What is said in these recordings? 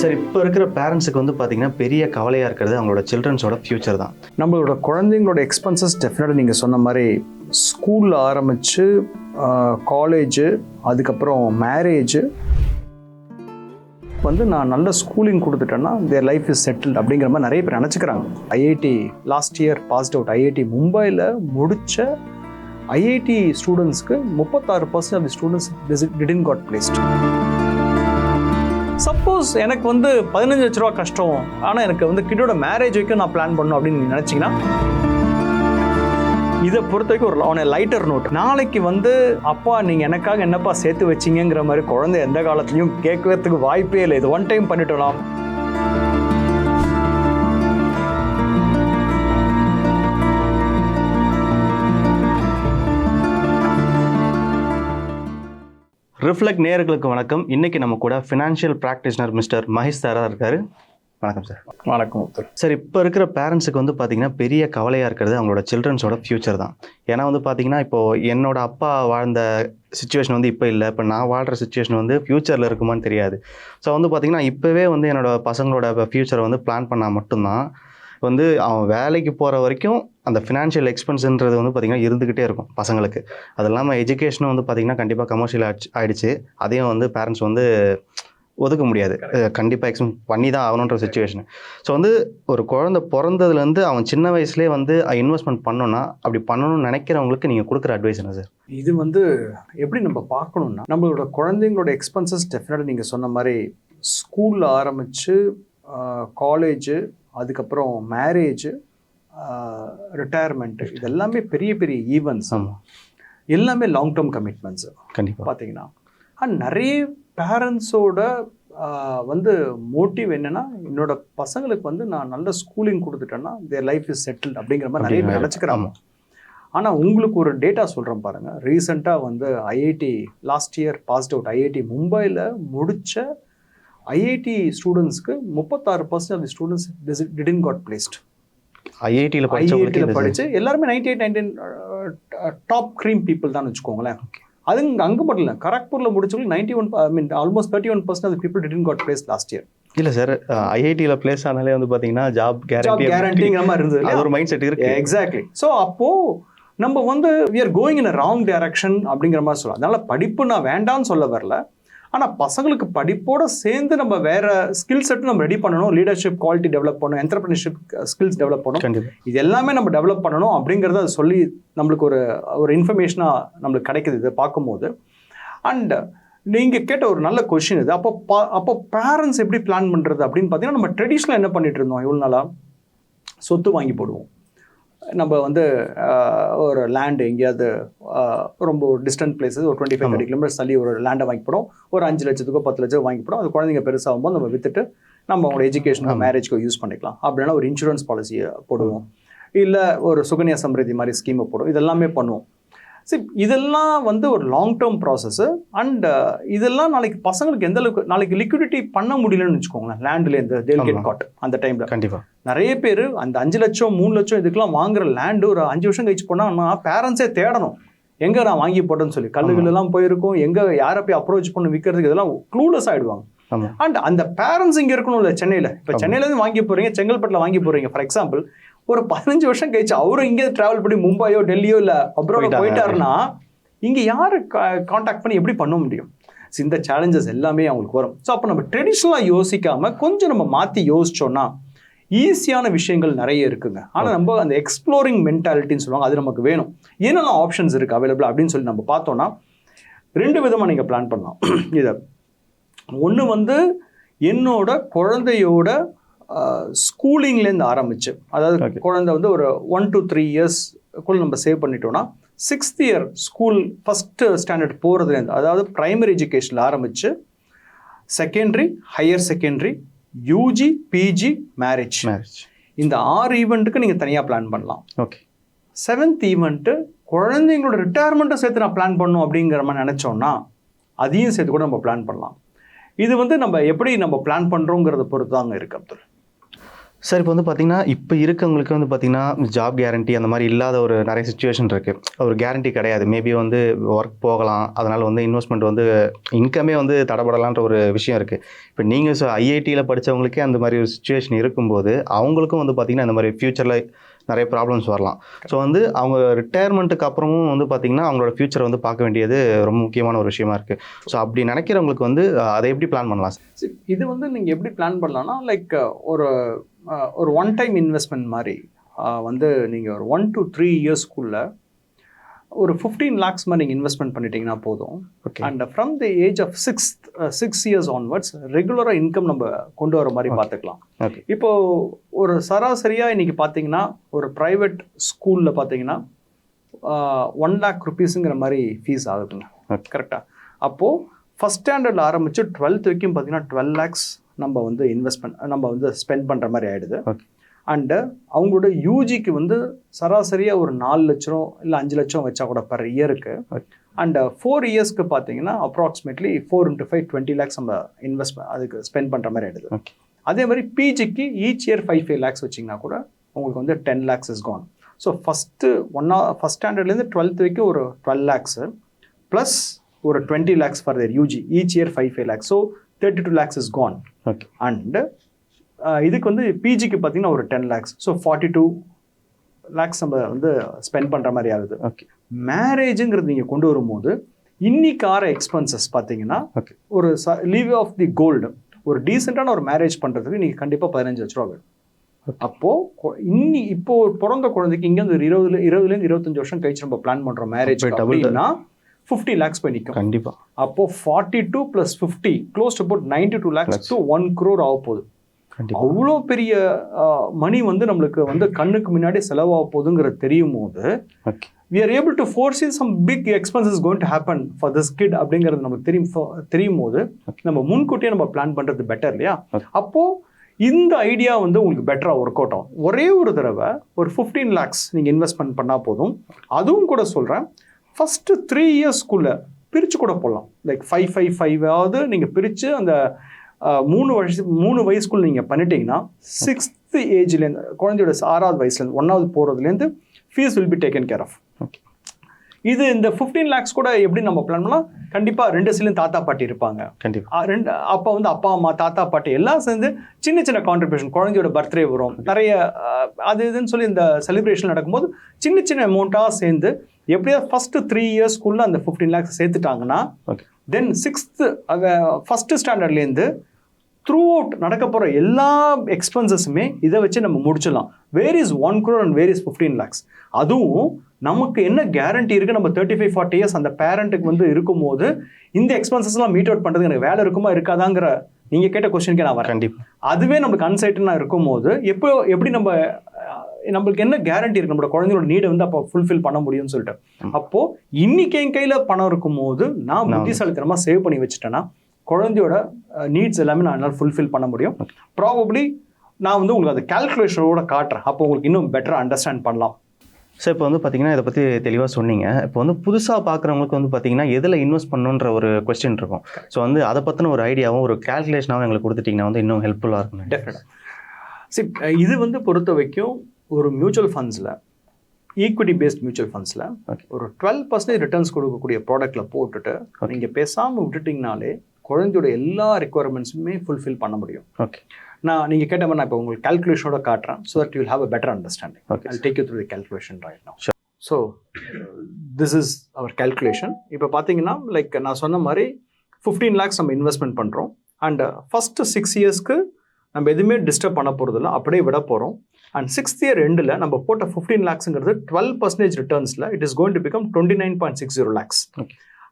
Sir இப்போ இருக்கிற பேரண்ட்ஸுக்கு வந்து பார்த்தீங்கன்னா பெரிய கவலையாக இருக்கிறது அவங்களோட சில்ட்ரன்ஸோட ஃப்யூச்சர் தான். நம்மளோட குழந்தைங்களோட எக்ஸ்பென்சஸ் டெஃபினட்டாக நீங்கள் சொன்ன மாதிரி ஸ்கூலில் ஆரம்பித்து காலேஜு அதுக்கப்புறம் மேரேஜு வந்து நான் நல்ல ஸ்கூலிங் கொடுத்துட்டேன்னா தேர் லைஃப் இஸ் செட்டில்ட் அப்படிங்கிற மாதிரி நிறைய பேர் நினச்சிக்கிறாங்க. IIT last year passed out IIT மும்பையில் முடித்த ஐஐடி ஸ்டூடெண்ட்ஸ்க்கு முப்பத்தாறு percent of students didn't get placed suppose எனக்கு வந்து பதினஞ்சு லட்ச ரூபா கஷ்டம். ஆனால் எனக்கு வந்து கிட்டோட மேரேஜ் வரைக்கும் நான் பிளான் பண்ணணும் அப்படின்னு நீங்க நினச்சிங்கன்னா இதை பொறுத்த வரைக்கும் ஒரு ஆன் லைட்டர் நோட் நாளைக்கு வந்து அப்பா நீங்கள் எனக்காக என்னப்பா சேர்த்து வச்சீங்கங்கிற மாதிரி குழந்தை எந்த காலத்துலையும் கேட்கறதுக்கு வாய்ப்பே இல்லை. இது ஒன் டைம் பண்ணிட்டோம் ரிஃப்ளெக்ட் நேயர்களுக்கு வணக்கம். இன்னைக்கு நம்ம கூட ஃபினான்ஷியல் ப்ராக்டிஷனர் மிஸ்டர் மகேஷ் சாரா இருக்காரு. வணக்கம் சார் வணக்கம் சார் இப்போ இருக்கிற பேரண்ட்ஸுக்கு வந்து பார்த்தீங்கன்னா பெரிய கவலையாக இருக்கிறது அவங்களோட சில்ட்ரன்ஸோட ஃப்யூச்சர் தான். ஏன்னா வந்து பார்த்தீங்கன்னா இப்போது என்னோட அப்பா வாழ்ந்த சுச்சுவேஷன் வந்து இப்போ இல்லை. இப்போ நான் வாழ்கிற சுச்சுவேஷன் வந்து ஃப்யூச்சரில் இருக்குமான்னு தெரியாது. ஸோ வந்து பார்த்தீங்கன்னா இப்போவே வந்து என்னோட பசங்களோட ஃப்யூச்சரை வந்து பிளான் பண்ணால் மட்டும்தான் வந்து அவன் வேலைக்கு போகிற வரைக்கும் அந்த ஃபினான்ஷியல் எக்ஸ்பென்ஸ்ன்றது வந்து பார்த்திங்கன்னா இருந்துக்கிட்டே இருக்கும் பசங்களுக்கு. அது இல்லாமல் எஜுகேஷனும் வந்து பார்த்திங்கன்னா கண்டிப்பாக கமர்ஷியல் ஆச்சு ஆயிடுச்சு. அதையும் வந்து பேரண்ட்ஸ் வந்து ஒதுக்க முடியாது. கண்டிப்பாக எக்ஸ்பென்ஸ் பண்ணி தான் ஆகணுன்ற சுச்சுவேஷன் ஸோ வந்து ஒரு குழந்தை பிறந்ததுலேருந்து அவன் சின்ன வயசுலேயே வந்து இன்வெஸ்ட்மெண்ட் பண்ணணும்னா அப்படி பண்ணணும்னு நினைக்கிறவங்களுக்கு நீங்கள் கொடுக்குற அட்வைஸ் என்ன சார் இது வந்து எப்படி நம்ம பார்க்கணும்னா நம்மளோட குழந்தைங்களோட எக்ஸ்பென்சஸ் டெஃபினட்டாக நீங்கள் சொன்ன மாதிரி ஸ்கூலில் ஆரம்பித்து காலேஜு அதுக்கப்புறம் மேரேஜு ரிட்டையர்மெண்ட்டு இது எல்லாமே பெரிய பெரிய ஈவெண்ட்ஸ் எல்லாமே லாங் டேர்ம் கமிட்மெண்ட்ஸ் கண்டிப்பாக பார்த்தீங்கன்னா அண்ட் நிறைய பேரண்ட்ஸோட வந்து மோட்டிவ் என்னன்னா என்னோட பசங்களுக்கு வந்து நான் நல்ல ஸ்கூலிங் கொடுத்துட்டேன்னா தேர் லைஃப் இஸ் செட்டில்ட் அப்படிங்கிற மாதிரி நிறைய பேர் நினச்சிக்கிறாங்க. ஆனால் உங்களுக்கு ஒரு டேட்டா சொல்கிறேன் பாருங்க. ரீசெண்டாக வந்து IIT last year passed out IIT மும்பையில் முடித்த ஐஐடி ஸ்டூடெண்ட்ஸ்க்கு முப்பத்தாறு percent of the students didn't get placed ஐஐடியில் ஐஐடியில் படித்து எல்லாருமே ninety eight nineteen top cream people தான் வச்சுக்கோங்களேன். அது இங்கே அங்கே மட்டும் இல்லை கரக்பூரில் முடிச்சவங்களுக்கு ninety one I mean almost thirty one percent people didn't get place last year இல்லை சார் ஐஐடியில் பிளேஸ் ஆனாலே வந்து பார்த்தீங்கன்னா ஜாப் கேரண்டி கேரண்டிங்கிற மாதிரி இருந்தது அது ஒரு மைண்ட் செட் இருக்கு. எக்ஸாக்ட்லி ஸோ அப்போ நம்ம வந்து we are going in wrong direction அப்படிங்கிற மாதிரி சொல்லலாம் அதனால படிப்பு நான் வேண்டாம்னு சொல்ல வரல. ஆனால் பசங்களுக்கு படிப்போட சேர்ந்து நம்ம வேற ஸ்கில் செட்டும் நம்ம ரெடி பண்ணணும். லீடர்ஷிப் குவாலிட்டி டெவலப் பண்ணணும். என்டர்பிரினர்ஷிப் ஸ்கில்ஸ் டெவலப் பண்ணணும். இது எல்லாமே நம்ம டெவலப் பண்ணணும் அப்படிங்கிறத அது சொல்லி நம்மளுக்கு ஒரு ஒரு இன்ஃபர்மேஷனாக நம்மளுக்கு கிடைக்குது இதை பார்க்கும்போது. அண்ட் நீங்கள் கேட்ட ஒரு நல்ல கொஷின் இது. அப்போ பா அப்போ பேரண்ட்ஸ் எப்படி பிளான் பண்ணுறது அப்படின்னு பார்த்தீங்கன்னா நம்ம ட்ரெடிஷ்னலாக என்ன பண்ணிட்டு இருந்தோம்? இவ்வளோ நாளாக சொத்து வாங்கி போடுவோம். நம்ம வந்து ஒரு லேண்டு எங்கேயாவது ரொம்ப டிஸ்டன்ட் பிளேசஸ் ஒரு டுவெண்ட்டி ஃபைவ் தேர்ட்டி கிலோமீட்டர்ஸ் தள்ளி ஒரு லேண்டை வாங்கி போடும் ஒரு அஞ்சு லட்சத்துக்கோ பத்து லட்சம் வாங்கி போடும் அது குழந்தைங்க பெருசாகும்போது நம்ம வித்துட்டு நம்ம அவங்களோட எஜுகேஷனுக்கு மேரேஜ்க்கு யூஸ் பண்ணிக்கலாம். அப்படின்னா ஒரு இன்சூரன்ஸ் பாலிசியை போடுவோம். இல்லை ஒரு சுகன்யா சம்ரிதி மாதிரி ஸ்கீமை போடுவோம். இதெல்லாமே பண்ணுவோம். சரி இதெல்லாம் வந்து ஒரு லாங் டேர்ம் ப்ராசஸ் அண்ட் இதெல்லாம் நாளைக்கு பசங்களுக்கு எந்த அளவுக்கு நாளைக்கு லிக்விடிட்டி பண்ண முடியலன்னு வச்சுக்கோங்களேன் லேண்ட்லேருந்து தேல் கெட். காட் அந்த டைமில் கண்டிப்பாக நிறைய பேர் அந்த அஞ்சு லட்சம் மூணு லட்சம் இதுக்கெல்லாம் வாங்குற லேண்டு ஒரு அஞ்சு வருஷம் கழிச்சு போனால் பேரண்ட்ஸே தேடணும். எங்கே நான் வாங்கி போட்டேன்னு சொல்லி? கல்லுகள் எல்லாம் போயிருக்கும் எங்கே யாரை போய் அப்ரோச் பண்ணி விற்கிறதுக்கு இதெல்லாம் க்ளூலெஸ் ஆயிடுவாங்க. ஆமாம் அண்ட் அந்த பேரண்ட்ஸ் இங்கே இருக்கணும்ல சென்னையில். இப்போ. சென்னையிலேருந்து வாங்கி போகிறீங்க செங்கல்பட்டில் வாங்கி போகிறீங்க ஃபார் எக்ஸாம்பிள் ஒரு பதினஞ்சு வருஷம் கழிச்சு அவரும் இங்கே ட்ராவல் பண்ணி மும்பையோ டெல்லியோ இல்லை அப்ரோட. போயிட்டாருன்னா இங்கே யார் காண்டாக்ட் பண்ணி எப்படி பண்ண முடியும்? இந்த சேலஞ்சஸ் எல்லாமே அவங்களுக்கு வரும். ஸோ அப்போ நம்ம ட்ரெடிஷ்னலாக யோசிக்காம கொஞ்சம் நம்ம மாற்றி யோசிச்சோம்னா ஈஸியான விஷயங்கள் நிறைய இருக்குங்க. ஆனால் நம்ம அந்த எக்ஸ்ப்ளோரிங் மென்டாலிட்டின்னு சொல்லுவாங்க அது நமக்கு வேணும். என்னெல்லாம் ஆப்ஷன்ஸ் இருக்குது அவைலபிள் அப்படின்னு சொல்லி நம்ம பார்த்தோம்னா ரெண்டு விதமாக நீங்கள் பிளான் பண்ணலாம். இதை. ஒன்று வந்து என்னோட குழந்தையோட ஸ்கூலிங்லேருந்து ஆரம்பிச்சு. அதாவது. குழந்தை வந்து ஒரு ஒன் to த்ரீ இயர்ஸ்க்குள்ள நம்ம சேவ் பண்ணிட்டோம்னா sixth year school first standard போகிறதுலேருந்து அதாவது பிரைமரி எஜுகேஷனில் ஆரம்பிச்சு secondary higher secondary UG PG marriage marriage இந்த ஆறு ஈவெண்ட்டுக்கு நீங்கள் தனியாக பிளான் பண்ணலாம். ஓகே செவன்த் ஈவெண்ட்டு குழந்தைங்களோட ரிட்டையர்மெண்ட்டை சேர்த்து நான் பிளான் பண்ணும் அப்படிங்கிற மாதிரி நினச்சோன்னா அதையும் சேர்த்து கூட நம்ம பிளான் பண்ணலாம். இது வந்து நம்ம எப்படி நம்ம பிளான் பண்ணுறோங்கிறத பொறுத்து தாங்க இருக்கு அப்துல். சார் இப்போ வந்து பார்த்தீங்கன்னா இப்போ இருக்கவங்களுக்கு வந்து பார்த்தீங்கன்னா ஜாப் கேரண்டி அந்த மாதிரி இல்லாத ஒரு நிறைய சுச்சுவேஷன் இருக்குது ஒரு கேரண்டி கிடையாது. மேபி வந்து ஒர்க் போகலாம். அதனால் வந்து இன்வெஸ்ட்மெண்ட் வந்து இன்கமே வந்து தடப்படலான்ற ஒரு விஷயம் இருக்குது இப்போ நீங்கள் ஸோ ஐஐடியில் படித்தவங்களுக்கே அந்த மாதிரி ஒரு சுச்சுவேஷன் இருக்கும்போது அவங்களுக்கும் வந்து பார்த்தீங்கன்னா இந்த மாதிரி ஃப்யூச்சரில் நிறைய ப்ராப்ளம்ஸ் வரலாம். ஸோ வந்து அவங்க ரிட்டையர்மெண்ட்டுக்கு அப்புறமும் வந்து பார்த்தீங்கன்னா அவங்களோட ஃப்யூச்சரை வந்து பார்க்க வேண்டியது ரொம்ப முக்கியமான ஒரு விஷயமா இருக்குது ஸோ அப்படி நினைக்கிறவங்களுக்கு வந்து அதை எப்படி பிளான் பண்ணலாம் இது வந்து நீங்கள் எப்படி பிளான் பண்ணலாம்னா லைக் ஒரு ஒரு ஒன் டைம் இன்வெஸ்ட்மெண்ட் மாதிரி வந்து நீங்கள் ஒரு ஒன் to த்ரீ இயர்ஸ்க்குள்ள ஒரு ஃபிஃப்டீன் லேக்ஸ் மாதிரி நீங்கள் இன்வெஸ்ட்மெண்ட் பண்ணிட்டீங்கன்னா போதும். And from the age of six six years onwards ரெகுலராக இன்கம் நம்ம கொண்டு வர மாதிரி. பார்த்துக்கலாம். ஓகே இப்போ ஒரு சராசரியாக இன்னைக்கு பார்த்தீங்கன்னா ஒரு ப்ரைவேட் ஸ்கூலில் பார்த்தீங்கன்னா ஒன் லேக் ருபீஸுங்கிற மாதிரி ஃபீஸ் ஆகுதுங்க. கரெக்டாக அப்போது ஃபஸ்ட் ஸ்டாண்டர்டில் ஆரம்பித்து டுவெல்த் வரைக்கும் பார்த்தீங்கன்னா டுவெல் லேக்ஸ் நம்ம வந்து இன்வெஸ்ட்மெண்ட் நம்ம வந்து ஸ்பெண்ட் பண்ணுற மாதிரி ஆகிடுது. அண்டு அவங்களோட யூஜிக்கு வந்து சராசரியாக ஒரு நாலு லட்சம் இல்லை அஞ்சு லட்சம் வச்சா கூட பர் இயருக்கு. அண்ட் ஃபோர் இயர்ஸ்க்கு பார்த்தீங்கன்னா approximately four into five twenty lakhs நம்ம இன்வெஸ்ட் அதுக்கு ஸ்பெண்ட் பண்ணுற மாதிரி ஆகிடுது அதே மாதிரி பிஜிக்கு each year five five lakhs வச்சிங்கன்னா கூட உங்களுக்கு வந்து ten lakhs is gone so first ஒன்னா ஃபஸ்ட் ஸ்டாண்டர்ட்லேருந்து டுவெல்த் வரைக்கும் ஒரு டுவெல் லேக்ஸு ப்ளஸ் ஒரு twenty lakhs for their UG each year five five lakhs so thirty two lakhs is gone okay and இதுக்கு வந்து பிஜிக்கு பார்த்தீங்கன்னா ஒரு ten lakhs so forty two lakhs நம்ம வந்து ஸ்பெண்ட் பண்ணுற மாதிரி ஆகுது. ஓகே மேரேஜுங்கிறது நீங்கள் கொண்டு வரும்போது இன்னைக்கு ஆற எக்ஸ்பென்சஸ் பார்த்தீங்கன்னா ஒரு லீவ் ஆஃப் தி கோல்டு ஒரு டீசெண்டான ஒரு மேரேஜ் பண்ணுறதுக்கு நீங்கள் கண்டிப்பாக பதினஞ்சு லட்ச ரூபா வேணும். அப்போது இன்னி இப்போ ஒரு பிறந்த குழந்தைக்கு இங்கே ஒரு இருபதுல இருபதுலேருந்து இருபத்தஞ்சு வருஷம் கழிச்சு நம்ம பிளான் பண்ணுறோம் மேரேஜ் அப்படின்னா ஃபிஃப்டி லேக்ஸ் போய் நிற்கும் கண்டிப்பாக அப்போ forty two plus fifty close about ninety two lakhs. To one crore ஆக போகுது. அவ்வளோ பெரிய மணி வந்து நம்மளுக்கு வந்து கண்ணுக்கு முன்னாடி செலவாக போகுதுங்கிறது தெரியும் போது okay we are able to foresee some big expenses going to happen for this kid அப்படிங்கிறது நமக்கு தெரியும் தெரியும் போது நம்ம முன்கூட்டியே நம்ம பிளான் பண்றது பெட்டர் இல்லையா? Okay. அப்போ இந்த ஐடியா வந்து உங்களுக்கு பெட்டராக ஒர்க் அவுட் ஆகும். ஒரே ஒரு தடவை ஒரு ஃபிஃப்டீன் லேக்ஸ் நீங்கள் இன்வெஸ்ட்மெண்ட் பண்ணால் போதும். அதுவும் கூட சொல்கிறேன் ஃபஸ்ட்டு த்ரீ இயர்ஸ்க்குள்ளே பிரித்து கூட போடலாம். லைக் ஃபைவ் ஃபைவ் ஃபைவாவது நீங்கள் பிரித்து அந்த மூணு வயசு மூணு வயசுக்குள்ள நீங்கள் பண்ணிட்டீங்கன்னா சிக்ஸ்த்து ஏஜ்லேருந்து குழந்தையோட ஆறாவது வயசுலேருந்து ஒன்றாவது போகிறதுலேருந்து fees will be taken care of இது இந்த ஃபிஃப்டீன் லேக்ஸ் கூட எப்படி நம்ம பிளான் பண்ணலாம்? கண்டிப்பாக ரெண்டு சைட்லையும் தாத்தா பாட்டி இருப்பாங்க. கண்டிப்பாக ரெண்டு அப்பா வந்து அப்பா அம்மா தாத்தா பாட்டி எல்லாம் சேர்ந்து சின்ன சின்ன கான்ட்ரிபியூஷன் குழந்தையோட பர்த்டே வரும். நிறைய அது இதுன்னு சொல்லி இந்த செலிப்ரேஷன் நடக்கும்போது சின்ன சின்ன அமௌண்ட்டாக சேர்ந்து எப்படியா ஃபஸ்ட்டு த்ரீ இயர்ஸ்க்குள்ளே அந்த ஃபிஃப்டீன் லேக்ஸ் சேர்த்துட்டாங்கன்னா தென் சிக்ஸ்த்து ஃபஸ்ட்டு ஸ்டாண்டர்ட்லேருந்து த்ரூ அவுட் நடக்க போகிற எல்லா எக்ஸ்பென்சஸுமே இதை வச்சு நம்ம முடிச்சிடலாம். Where is one crore and where is fifteen lakhs அதுவும் நமக்கு என்ன கேரண்டி இருக்குது நம்ம தேர்ட்டி ஃபைவ் ஃபார்ட்டி இயர்ஸ் அந்த பேரண்ட்டுக்கு வந்து இருக்கும்போது இந்த எக்ஸ்பென்சஸ்லாம் மீட் அவுட் பண்ணுறதுக்கு எனக்கு வேலை இருக்குமா இருக்காதாங்கிற நீங்கள் கேட்ட கொஸ்டினுக்கு நான் வரேன். கண்டிப்பாக அதுவே நமக்கு அன்சைட்டனாக இருக்கும்போது எப்போ எப்படி நம்ம நம்மளுக்கு என்ன கேரண்டி இருக்கு? நம்மளோட குழந்தையோட நீடை வந்து அப்போ ஃபுல்ஃபில் பண்ண முடியும்னு சொல்லிட்டு. அப்போ இன்னைக்கு என் கையில் பணம் இருக்கும்போது நான் நான் புத்திசாலித்தனமாக சேவ் பண்ணி வச்சுட்டேன்னா குழந்தையோட நீட்ஸ் எல்லாமே நான் என்னால் ஃபுல்ஃபில் பண்ண முடியும். ப்ராபப்ளி நான் வந்து உங்களுக்கு அந்த கால்குலேஷனோட காட்டுறேன். அப்போ உங்களுக்கு இன்னும் பெட்டராக அண்டர்ஸ்டாண்ட் பண்ணலாம். ஸோ இப்போ வந்து பார்த்தீங்கன்னா இதை பற்றி தெளிவாக சொன்னீங்க. இப்போ வந்து புதுசாக பார்க்குறவங்களுக்கு வந்து பார்த்தீங்கன்னா எதில் இன்வெஸ்ட் பண்ணணுன்ற ஒரு கொஸ்டின் இருக்கும். ஸோ வந்து அதை பற்றின ஒரு ஐடியாவும் ஒரு கேல்குலேஷனாகவும் எங்களுக்கு கொடுத்துட்டிங்கன்னா வந்து இன்னும் ஹெல்ப்ஃபுல்லாக இருக்கும் டெஃபினட்டாக சரி இது வந்து பொறுத்த வரைக்கும் ஒரு மியூச்சுவல் ஃபண்ட்ஸில் ஈக்விட்டி பேஸ்ட் மியூச்சுவல் ஃபண்ட்ஸில். ஒரு டுவெல் பர்சன்டேஜ் ரிட்டர்ன்ஸ் கொடுக்கக்கூடிய ப்ராடக்ட்டில் போட்டுட்டு. நீங்கள் பேசாமல் விட்டுட்டிங்கனாலே குழந்தையோட எல்லா ரெக்குவயர்மெண்ட்ஸுமே ஃபுல்ஃபில் பண்ண முடியும். ஓகே நான் நீங்கள் கேட்ட மாதிரி நான் இப்போ உங்களுக்கு கால்குலேஷனோட காட்டுறேன் so that you'll have a better understanding okay take you through the calculation right now. So this is our calculation. இப்போ பார்த்தீங்கன்னா லைக் நான் சொன்ன மாதிரி ஃபிஃப்டீன் லேக்ஸ் நம்ம இன்வெஸ்ட்மெண்ட் பண்ணுறோம் அண்ட் ஃபஸ்ட்டு சிக்ஸ் இயர்ஸ்க்கு நம்ம எதுவுமே டிஸ்டர்ப் பண்ண போகிறதில்ல அப்படியே விட போகிறோம் அண்ட் சிக்ஸ்த் இயர் ரெண்டில் நம்ம போட்ட ஃபிஃப்டீன் லேக்ஸுங்கிறது twelve percentage ரிட்டர்ன்ஸில் it is going to become twenty nine point six zero lakhs.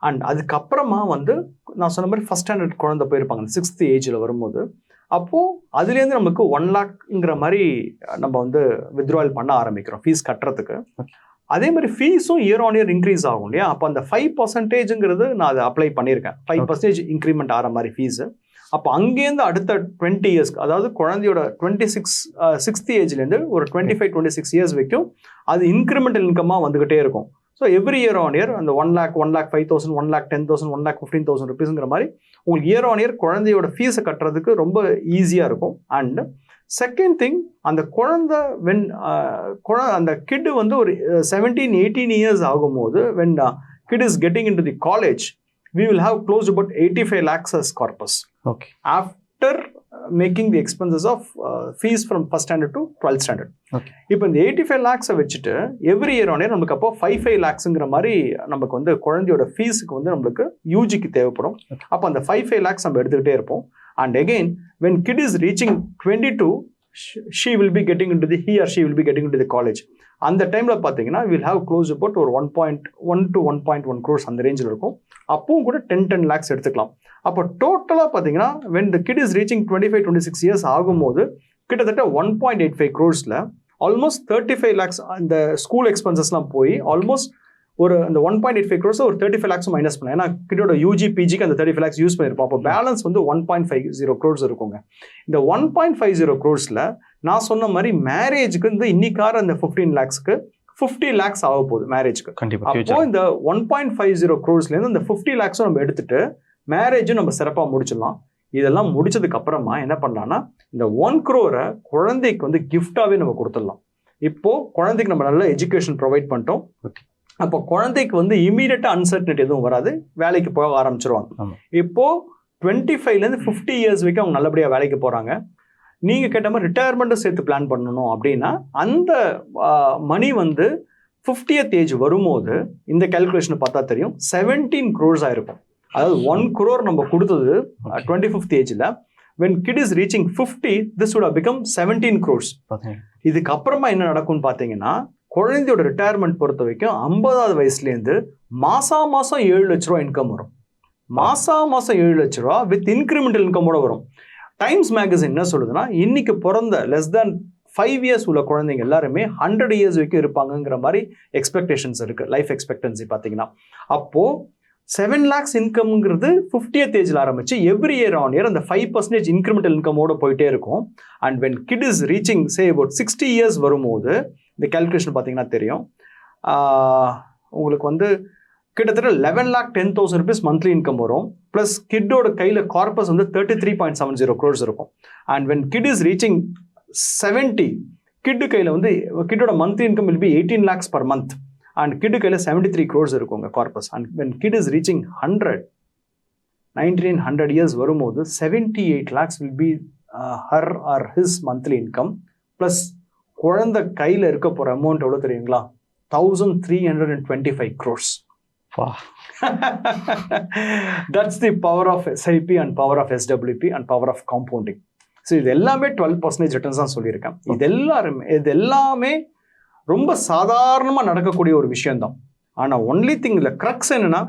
And அதுக்கப்புறமா வந்து நான் சொன்ன மாதிரி ஃபஸ்ட் ஸ்டாண்டர்ட் குழந்தை போயிருப்பாங்க சிக்ஸ்த் ஏஜில் வரும்போது அப்போது அதுலேருந்து நமக்கு ஒன் லேக்ங்கிற மாதிரி நம்ம வந்து வித்ட்ராயல் பண்ண ஆரம்பிக்கிறோம் ஃபீஸ் கட்டுறதுக்கு. அதே மாதிரி ஃபீஸும் இயர் ஆன் இயர் இன்க்ரீஸ் ஆகும் இல்லையா? அப்போ அந்த ஃபைவ் பர்சன்டேஜுங்கிறது நான் அதை அப்ளை பண்ணியிருக்கேன். ஃபைவ். பர்சன்டேஜ் இன்க்ரிமெண்ட் ஆகிற மாதிரி ஃபீஸு அப்போ அங்கேருந்து அடுத்த டுவெண்ட்டி இயர்ஸ்க்கு அதாவது குழந்தையோட டுவெண்ட்டி சிக்ஸ் சிக்ஸ்த் ஏஜ்லேருந்து ஒரு twenty five twenty six years வரைக்கும் அது இன்க்ரிமெண்டல் இன்கமாக வந்துகிட்டே இருக்கும். So every year on year அந்த one lakh one lakh five thousand one lakh ten thousand one lakh fifteen thousand ருபீஸுங்கிற மாதிரி உங்களுக்கு இயர் ஆன் இயர் குழந்தையோட ஃபீஸை கட்டுறதுக்கு ரொம்ப ஈஸியாக இருக்கும். அண்ட் செகண்ட் திங் அந்த குழந்தை வென் குழ அந்த கிட் வந்து ஒரு செவன்டீன் எயிட்டீன் இயர்ஸ் ஆகும்போது when kid is getting into the college we will have close about eighty five lakhs as corpus okay after making the expenses of fees from first standard to twelfth standard Okay. இப்போ இந்த eighty five லேக்ஸை வச்சுட்டு every year ஆனே நமக்கு அப்போ five five லேக்ஸுங்கிற மாதிரி நமக்கு வந்து குழந்தையோட ஃபீஸுக்கு வந்து நம்மளுக்கு யூஜிக்கு தேவைப்படும். அப்போ அந்த ஃபைவ் ஃபைவ் லேக்ஸ் நம்ம எடுத்துக்கிட்டே இருப்போம் and again when kid is reaching twenty two she will be getting into the he or she will be getting into the college அந்த டைமில் பார்த்தீங்கன்னா வில் ஹாவ் க்ளோஸ் அபவுட் ஒரு one point one to one point one crores அந்த ரேஞ்சில் இருக்கும். அப்பவும் கூட ten ten lakhs எடுத்துக்கலாம். அப்போ டோட்டலாக பார்த்தீங்கன்னா when the kid is reaching twenty five twenty six years ஆகும்போது கிட்டத்தட்ட ஒன் பாயிண்ட் எயிட் ஃபைவ் க்ரோர்ஸில் ஆல்மோஸ்ட் தேர்ட்டி ஃபைவ் லேக்ஸ் அந்த ஸ்கூல் எக்ஸ்பென்சஸ்லாம் போய் ஆல்மோஸ்ட் ஒரு அந்த one point eight five crores ஒரு தேர்ட்டி ஃபைவ் லேக்ஸ் மைனஸ் பண்ணலாம் ஏன்னா கிட்டோட யூஜி பிஜிக்கு அந்த தேர்ட்டி ஃபைவ் லேக்ஸ் யூஸ் பண்ணியிருப்போம். அப்போ பேலன்ஸ் வந்து one point five zero crores இருக்குங்க. இந்த ஒன் பாயிண்ட் ஃபைவ் ஜீரோ க்ரோர்ஸில் நான் சொன்ன மாதிரி மேரேஜுக்கு வந்து இன்னிக்கார அந்த ஃபிஃப்டீன் லேக்ஸ்க்கு ஃபிஃப்டி லேக்ஸ் ஆக போகுது மேரேஜ்க்கு கண்டிப்பா அப்போ இந்த ஒன் பாயிண்ட் ஃபைவ் ஜீரோ க்ரோர்ஸ்லேருந்து இந்த ஃபிஃப்டி லேக்ஸும் நம்ம எடுத்துட்டு மேரேஜும் நம்ம சிறப்பாக முடிச்சிடலாம். இதெல்லாம் முடிச்சதுக்கு அப்புறமா என்ன பண்ணலாம்னா இந்த ஒன் க்ரோரை குழந்தைக்கு வந்து கிஃப்டாவே நம்ம கொடுத்துடலாம். இப்போ குழந்தைக்கு நம்ம நல்ல எஜுகேஷன் ப்ரொவைட் பண்ணிட்டோம். Okay. அப்போ குழந்தைக்கு வந்து இமீடியட்டா அன்சர்டனிட்டி எதுவும் வராது. வேலைக்கு போக ஆரம்பிச்சிருவாங்க. ஆமா. இப்போ டுவெண்ட்டி ஃபைவ்லேருந்து ஃபிஃப்டி இயர்ஸ் வரைக்கும் அவங்க நல்லபடியாக வேலைக்கு போகிறாங்க நீங்கள் கேட்ட மாதிரி ரிட்டையர்மெண்ட்டும் சேர்த்து பிளான் பண்ணணும் அப்படின்னா அந்த மணி வந்து ஃபிஃப்டியத் ஏஜ் வரும்போது இந்த கேல்குலேஷனை பார்த்தா தெரியும் செவன்டீன் க்ரோர்ஸ் ஆயிருக்கும். அதாவது ஒன் குரோர் நம்ம கொடுத்தது டுவெண்ட்டி ஃபிஃப்த் ஏஜில் when kid is reaching fifty this have become seventeen crores இதுக்கப்புறமா என்ன நடக்கும்னு பார்த்தீங்கன்னா குழந்தையோட ரிட்டையர்மெண்ட் பொறுத்த வரைக்கும் ஐம்பதாவது வயசுலேருந்து மாசா மாசம் ஏழு லட்ச ரூபா இன்கம் வரும். மாசா மாசம் ஏழு லட்ச ரூபா வித் இன்க்ரிமெண்டல் இன்கமோட வரும். டைம்ஸ் மேகசின் என்ன சொல்லுதுன்னா இன்னைக்கு பிறந்த லெஸ் தேன் ஃபைவ் இயர்ஸ் உள்ள குழந்தைங்க எல்லாருமே ஹண்ட்ரட் இயர்ஸ் வரைக்கும் இருப்பாங்கங்கிற மாதிரி எக்ஸ்பெக்டேஷன்ஸ் இருக்குது லைஃப் எக்ஸ்பெக்டன்சி பார்த்தீங்கன்னா அப்போது செவன் லேக்ஸ் இன்கம்ங்கிறது ஃபிஃப்டியத் ஏஜில் ஆரம்பிச்சு எவ்ரி இயர் ஆன் இயர் அந்த ஃபைவ் பர்சன்டேஜ் இன்க்ரிமெண்டல் இன்கமோடு போயிட்டே இருக்கும். And when kid is reaching say about sixty years வரும்போது இந்த கேல்குலேஷன் பார்த்தீங்கன்னா தெரியும். உங்களுக்கு வந்து கிட்டத்தட்ட eleven lakh ten thousand rupees monthly income வரும். ப்ளஸ் கிட்டோட கையில் கார்பஸ் வந்து thirty three point seven zero crores இருக்கும். And when kid is reaching seventy kid கையில் வந்து கிட்டோட monthly income will be eighteen lakhs per month and kid கையில் seventy three crores இருக்குங்க corpus and when kid is reaching hundred nineteen hundred years வரும்போது seventy eight lakhs will be her or his monthly income plus குழந்தை கையில் இருக்க போகிற amount எவ்வளோ தெரியுங்களா? Thousand three hundred and twenty five crores that's the power of SIP and power of SWP and power of compounding so இது எல்லாமே twelve percentage returns தான் சொல்லியிருக்கேன். இது எல்லாருமே இது எல்லாமே ரொம்ப சாதாரணமாக நடக்கக்கூடிய ஒரு விஷயம்தான். ஆனால் ஒன்லி திங் இல்லை க்ரக்ஸ் என்னன்னா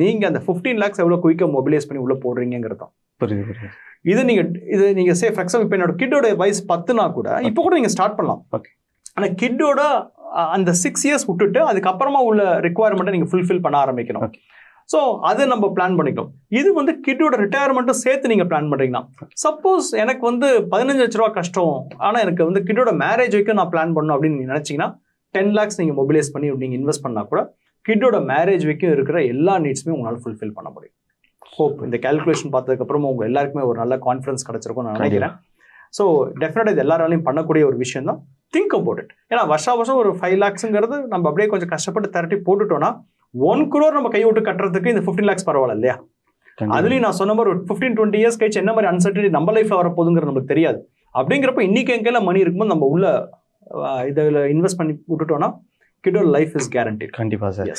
நீங்கள் அந்த ஃபிஃப்டீன் லேக்ஸ் எவ்வளோ குயிக்காக மொபிலைஸ் பண்ணி உள்ளே போடுறீங்கிறது தான் புரியுது புரியுது. இது நீங்கள் இது நீங்கள் சே ஃபார் எக்ஸாம்பிள் இப்போ என்னோட கிட்டோட வயசு பத்துனா கூட இப்போ கூட நீங்கள் ஸ்டார்ட் பண்ணலாம். Okay. ஆனால் கிட்டோட அந்த சிக்ஸ் இயர்ஸ் விட்டுட்டு அதுக்கப்புறமா உள்ள ரெக்குவயர்மெண்ட்டை நீங்கள் ஃபுல்ஃபில் பண்ண ஆரம்பிக்கணும். ஸோ அது நம்ம பிளான் பண்ணிக்கலாம். இது வந்து கிட்டோட ரிட்டையர்மெண்ட்டும் சேர்த்து நீங்கள் பிளான் பண்ணுறீங்கன்னா சப்போஸ் எனக்கு வந்து பதினஞ்சு லட்ச ரூபா கஷ்டம் ஆனால் எனக்கு வந்து கிட்டோட மேரேஜ் வரைக்கும் நான் பிளான் பண்ணணும் அப்படின்னு நீங்கள் நினச்சிங்கன்னா டென் லேக்ஸ் நீங்கள் மொபிலைஸ் பண்ணி நீங்கள் இன்வெஸ்ட் பண்ணால் கூட கிட்டோட மேரேஜ் வரைக்கும் இருக்கிற எல்லா நீட்ஸுமே உங்களால் ஃபுல்ஃபில் பண்ண முடியும். ஹோப் இந்த கேல்குலேஷன் பார்த்ததுக்கப்புறமா உங்கள் எல்லாருக்குமே ஒரு நல்ல கான்ஃபிடன்ஸ் கிடச்சிருக்கும் நான் நினைக்கிறேன். ஸோ டெஃபினட்டாக இது எல்லாராலையும் பண்ணக்கூடிய ஒரு விஷயம் தான் திங்க் அபவுட் இட் ஏன்னா வருஷா வருஷம் ஒரு ஃபைவ் லேக்ஸுங்கிறது நம்ம அப்படியே கொஞ்சம் கஷ்டப்பட்டு திரட்டி போட்டுட்டோம்னா ஒன் குரோர் நம்ம கை விட்டு கட்டுறதுக்கு இந்த ஃபிஃப்டின் லேக்ஸ் பரவாயில்ல இல்லையா. அதுலயும் நான் சொன்ன மாதிரி ஒரு ஃபிஃப்டீன் டுவெண்ட்டி இயர்ஸ் கழிச்சு என்ன மாதிரி அன்சர்டனிட்டி நம்ம லைஃப்ல வரப்போகுதுங்கிறது நமக்கு தெரியாது. அப்படிங்கிறப்ப இன்னைக்கு என் கையில மணி இருக்கும்போது நம்ம உள்ள இதுல இன்வெஸ்ட் பண்ணி விட்டுட்டோம்னா கிட்டோட லைஃப் இஸ் கேரண்டி கண்டிப்பா சார்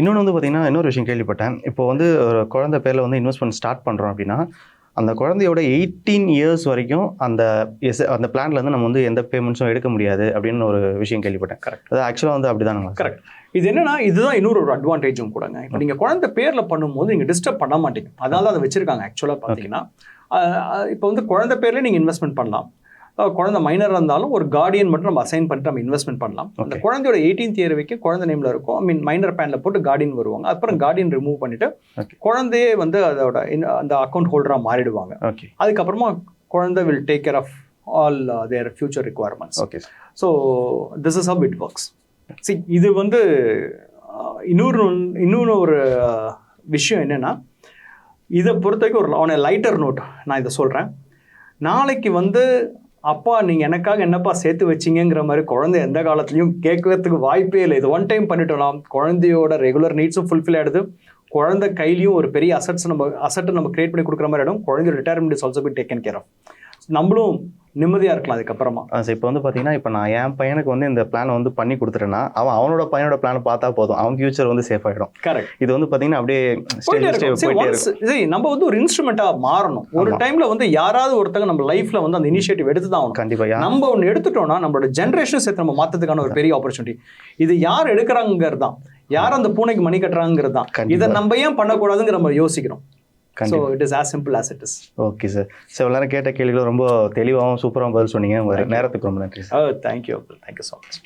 இன்னொன்று வந்து பார்த்தீங்கன்னா இன்னொரு விஷயம் கேள்விப்பட்டேன். இப்போ வந்து ஒரு குழந்தை பேரில் வந்து இன்வெஸ்ட்மெண்ட் ஸ்டார்ட் பண்ணுறோம் அப்படின்னா அந்த குழந்தையோட எயிட்டீன் இயர்ஸ் வரைக்கும் அந்த எஸ் அந்த பிளான்ல இருந்து நம்ம வந்து எந்த பேமெண்ட்ஸும் எடுக்க முடியாது அப்படின்னு ஒரு விஷயம் கேள்விப்பட்டேன். Correct. அது ஆக்சுவலாக வந்து அப்படிதானுங்களா Correct. இது என்னன்னா இதுதான் இன்னொரு ஒரு அட்வான்டேஜும் கூடங்க. இப்போ நீங்க குழந்தை பேர்ல பண்ணும்போது நீங்க டிஸ்டர்ப் பண்ண மாட்டீங்க. அதனால தான் அதை வச்சிருக்காங்க ஆக்சுவலா பாத்தீங்கன்னா. இப்போ வந்து குழந்தை பேர்ல நீங்க இன்வெஸ்ட்மெண்ட் பண்ணலாம். குழந்தை மைனர் இருந்தாலும் ஒரு கார்டியன் மட்டும் நம்ம அசைன் பண்ணிட்டு நம்ம இன்வெஸ்ட்மெண்ட் பண்ணலாம். அந்த. குழந்தையோட எயிட்டீன்த் இயர் வரைக்கும் குழந்தை நேம்ல இருக்கும். ஐ மீன் மைனர் பேன்ல போட்டு கார்டியன் வருவாங்க. அப்புறம் கார்டியன் ரிமூவ் பண்ணிட்டு Okay. குழந்தையே வந்து அதோட அந்த அக்கௌண்ட் ஹோல்டரா மாறிடுவாங்க. அதுக்கப்புறமா குழந்தை will take care of all their future requirements okay so this is how it works see இது வந்து அஹ், இன்னொரு இன்னொரு ஒரு அஹ், விஷயம் என்னன்னா இதை பொறுத்த வரைக்கும் ஒரு ஆன் லைட்டர் நோட் நான் இதை சொல்கிறேன் நாளைக்கு வந்து அப்பா நீங்க எனக்காக என்னப்பா சேர்த்து வச்சீங்கங்கிற மாதிரி குழந்தை எந்த காலத்துலயும் கேட்கறதுக்கு வாய்ப்பே இல்லை. இது ஒன் டைம் பண்ணிட்டோம்னா குழந்தையோட ரெகுலர் நீட்ஸும் ஃபுல்ஃபில் ஆயிடுது. குழந்தை கையிலையும் ஒரு பெரிய அசட்ஸ் நம்ம அசட்டை நம்ம கிரியேட் பண்ணி கொடுக்குற மாதிரி இடம் குழந்தையோட retirement is also be taken care of நம்மளும் நிம்மதியா இருக்கலாம் அதுக்கப்புறமா. சார் இப்போ வந்து பார்த்தீங்கன்னா இப்போ நான் என் பையனுக்கு வந்து இந்த பிளான் வந்து பண்ணி கொடுத்துட்டேன்னா அவன் அவனோட பையனோட பிளான் பார்த்தா போதும். அவன் ஃபியூச்சர் வந்து சேஃப் ஆகிடும் கரெக்ட் இது வந்து பார்த்தீங்கன்னா அப்படியே நம்ம வந்து ஒரு இன்ஸ்ட்ருமெண்டா மாறணும். ஒரு. டைம்ல வந்து யாராவது ஒருத்தங்க நம்ம லைஃப்ல வந்து அந்த இனிஷியேட்டிவ் எடுத்து தான் ஆகணும். கண்டிப்பா யா- நம்ம ஒன்று எடுத்துட்டோம்னா நம்மளோட ஜென்ரேஷன் சேர்த்து நம்ம மாத்ததுக்கான ஒரு பெரிய ஆப்பர்ச்சுனிட்டி இது யார் எடுக்கிறாங்கிறது தான் யார் அந்த பூனைக்கு மணி கட்டுறாங்கிறது தான். இதை நம்ம ஏன் பண்ணக்கூடாதுங்கிற நம்ம யோசிக்கிறோம். So it is as simple as it is okay sir sir எல்லாரும் கேட்ட கேள்விகளும் ரொம்ப தெளிவாகவும் சூப்பராகவும் பதில் சொன்னீங்க. உங்க நேரத்துக்கு ரொம்ப நன்றி sir thank you thank you so much